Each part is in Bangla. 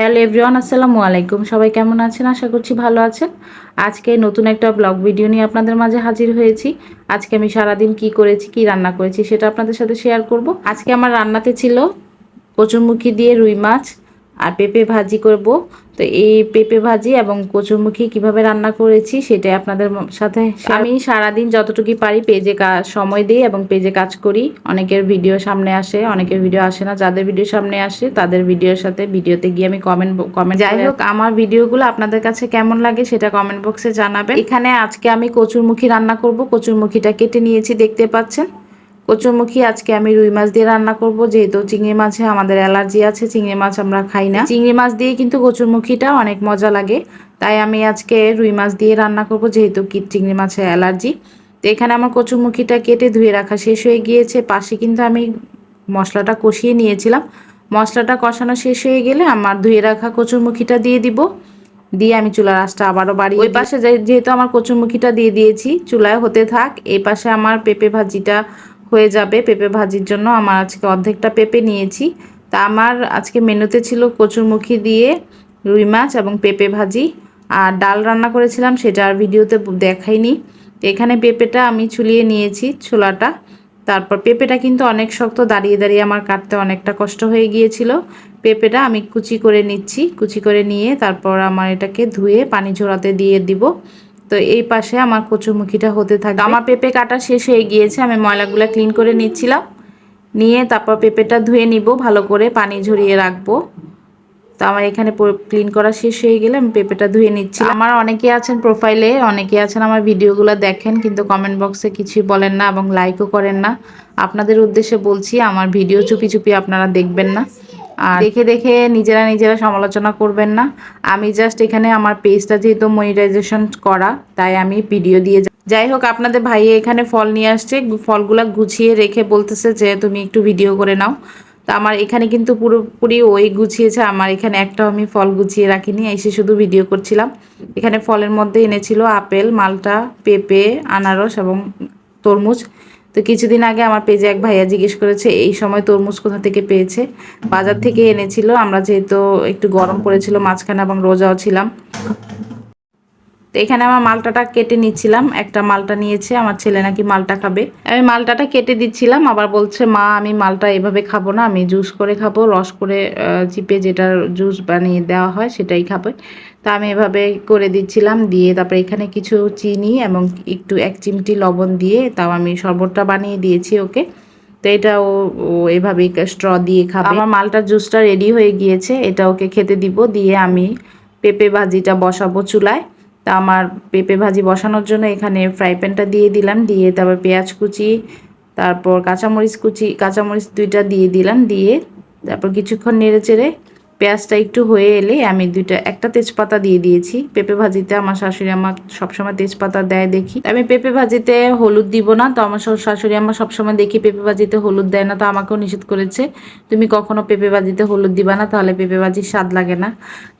হ্যালো এভরিওয়ান, আসসালামু আলাইকুম। সবাই কেমন আছেন? আশা করছি ভালো আছেন। আজকে নতুন একটা ব্লগ ভিডিও নিয়ে আপনাদের মাঝে হাজির হয়েছি। আজকে আমি সারাদিন কি করেছি, কি রান্না করেছি সেটা আপনাদের সাথে শেয়ার করব। আজকে আমার রান্নাতে ছিল কচুরমুখী দিয়ে রুই মাছ আর পেঁপে ভাজি করব। তো এই পেঁপে ভাজি এবং কচুরমুখী কীভাবে রান্না করেছি সেটাই আপনাদের সাথে আমি সারাদিন যতটুকু পারি পেজে কাজ সময় দিই এবং পেজে কাজ করি। অনেকের ভিডিও সামনে আসে অনেকের ভিডিও আসে না। যাদের ভিডিও সামনে আসে তাদের ভিডিওর সাথে ভিডিওতে গিয়ে আমি কমেন্ট কমেন্ট যাই হোক আমার ভিডিওগুলো আপনাদের কাছে কেমন লাগে সেটা কমেন্ট বক্সে জানাবেন। এখানে আজকে আমি কচুরমুখী রান্না করব। কচুরমুখীটা কেটে নিয়েছি দেখতে পাচ্ছেন। কচুরমুখী আজকে আমি রুই মাছ দিয়ে রান্না করব যেহেতু চিংড়ি মাছে আমাদের অ্যালার্জি আছে চিংড়ি মাছ আমরা খাই না। চিংড়ি মাছ দিয়ে কিন্তু কচুরমুখীটা অনেক মজা লাগে তাই আমি আজকে রুই মাছ দিয়ে রান্না করব যেহেতু কি চিংড়ি মাছের অ্যালার্জি। তো এখানে আমার কচুরমুখীটা কেটে ধুয়ে রাখা শেষ হয়ে গিয়েছে পাশে কিন্তু আমি মশলাটা কষিয়ে নিয়েছিলাম। মশলাটা কষানো শেষ হয়ে গেলে আমার ধুয়ে রাখা কচুরমুখীটা দিয়ে দিব। দিয়ে আমি চুলার আঁচটা আবারও বাড়ি ওই পাশে যেহেতু আমার কচুরমুখীটা দিয়ে দিয়েছি চুলায় হতে থাক এই পাশে আমার পেঁপে ভাজিটা হয়ে যাবে পেঁপে ভাজির জন্য। আমার আজকে অর্ধেকটা পেঁপে নিয়েছি। তা আমার আজকে মেনুতে ছিল কচুরমুখী দিয়ে রুই মাছ এবং পেঁপে ভাজি। আর ডাল রান্না করেছিলাম, সেটা আর ভিডিওতে দেখাইনি। এখানে পেঁপেটা আমি ছুলিয়ে নিয়েছি ছোলাটা। তারপর পেঁপেটা কিন্তু অনেক শক্ত, দাঁড়িয়ে দাঁড়িয়ে আমার কাটতে অনেকটা কষ্ট হয়ে গিয়েছিল। পেঁপেটা আমি কুচি করে নিচ্ছি, কুচি করে নিয়ে তারপর আমার এটাকে ধুয়ে পানি ঝোড়াতে দিয়ে দিব। তো এই পাশে আমার কচুরমুখিটা হতে থাকে আমার পেঁপে কাটা শেষ হয়ে গিয়েছে, আমি ময়লাগুলো ক্লিন করে নিচ্ছিলাম। নিয়ে তারপর পেঁপেটা ধুয়ে নিব, ভালো করে পানি ঝরিয়ে রাখব। তো আমার এখানে ক্লিন করা শেষ হয়ে গেলে আমি পেঁপেটা ধুয়ে নিচ্ছি। আমার অনেকে আছেন প্রোফাইলে অনেকে আছেন আমার ভিডিওগুলো দেখেন, কিন্তু কমেন্ট বক্সে কিছুই বলেন না এবং লাইকও করেন না। আপনাদের উদ্দেশ্যে বলছি, আমার ভিডিও চুপি চুপি আপনারা দেখবেন না। আর দেখে দেখে নিজেরা নিজেরা সমালোচনা করবেন না। আমি জাস্ট এখানে আমার পেজটা যেহেতু মনিটাইজেশন করা, তাই আমি ভিডিও দিয়ে যাই হোক, আপনাদের ভাই এখানে ফল নিয়ে আসছে। ফলগুলা গুছিয়ে রেখে বলতেছে যে, তুমি একটু ভিডিও করে নাও। তা আমার এখানে কিন্তু পুরোপুরি ওই গুছিয়েছে। আমার এখানে একটাও আমি ফল গুছিয়ে রাখিনি, এসে শুধু ভিডিও করছিলাম। এখানে ফলের মধ্যে এনেছিল আপেল, মালটা, পেঁপে, আনারস এবং তরমুজ। তো কিছুদিন আগে আমার পেজে এক ভাইয়া জিজ্ঞেস করেছে, এই সময় তরমুজ কোথা থেকে পেয়েছে? বাজার থেকে এনেছিল, আমরা যেহেতু একটু গরম পড়েছিল, মাঝখানে এবং রোজাও ছিলাম। তো এখানে আমার মালটাটা কেটে নিচ্ছিলাম। একটা মালটা নিয়েছে, আমার ছেলে নাকি মালটা খাবে। আমি মালটাটা কেটে দিচ্ছিলাম, আবার বলছে, মা, আমি মালটা এভাবে খাব না, আমি জুস করে খাব। রস করে চিপে যেটা জুস বানিয়ে দেওয়া হয়, সেটাই খাবে। তা আমি এভাবে করে দিচ্ছিলাম, দিয়ে তারপরে এখানে কিছু চিনি এবং একটু এক চিমটি লবণ দিয়ে তাও আমি শরবতটা বানিয়ে দিয়েছি ওকে। তো এটা ও এভাবেই স্ট্র দিয়ে খাবে। আমার মালটার জুসটা রেডি হয়ে গিয়েছে, এটা ওকে খেতে দিব। দিয়ে আমি পেঁপে ভাজিটা বসাবো চুলায়। তা আমার পেঁপে ভাজি বসানোর জন্য এখানে ফ্রাই প্যানটা দিয়ে দিলাম। দিয়ে তারপর পেঁয়াজ কুচি, তারপর কাঁচামরিচ কুচি, কাঁচামরিচ দুইটা দিয়ে দিলাম। দিয়ে তারপর কিছুক্ষণ নেড়ে চেড়ে পেঁয়াজটা একটু হয়ে এলে আমি দুইটা, একটা তেজপাতা দিয়ে দিয়েছি। পেঁপে ভাজিতে আমার শাশুড়ি আমার সবসময় তেজপাতা দেয় দেখি। আমি পেঁপে ভাজিতে হলুদ দিব না, তো আমার শাশুড়ি আমার সবসময় দেখি পেঁপে ভাজিতে হলুদ দেয় না, তো আমাকেও নিষেধ করেছে। তুমি কখনো পেঁপে ভাজিতে হলুদ দিবা না, তাহলে পেঁপে ভাজির স্বাদ লাগে না।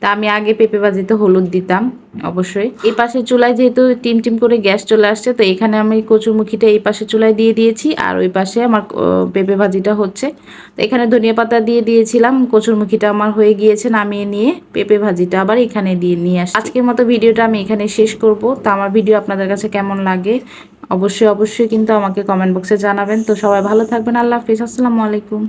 তা আমি আগে পেঁপে ভাজিতে হলুদ দিতাম। অবশ্যই। এই পাশে চুলায় যেহেতু টিম টিম করে গ্যাস চলে আসছে, তো এখানে আমি কচুরমুখিটা এই পাশে চুলায় দিয়ে দিয়েছি, আর ওই পাশে আমার পেঁপে ভাজিটা হচ্ছে। তো এখানে ধনিয়া পাতা দিয়ে দিয়েছিলাম কচুরমুখিটা আমার হয়ে গিয়েছে নামিয়ে নিয়ে পেঁপে ভাজিটা আবার এখানে দিয়ে নিয়ে আসি আজকের মতো ভিডিওটা আমি এখানে শেষ করব। তো আমার ভিডিও আপনাদের কাছে কেমন লাগে অবশ্যই অবশ্যই কিন্তু আমাকে কমেন্ট বক্সে জানাবেন। তো সবাই ভালো থাকবেন, আল্লাহ হাফিজ, আসসালামু আলাইকুম।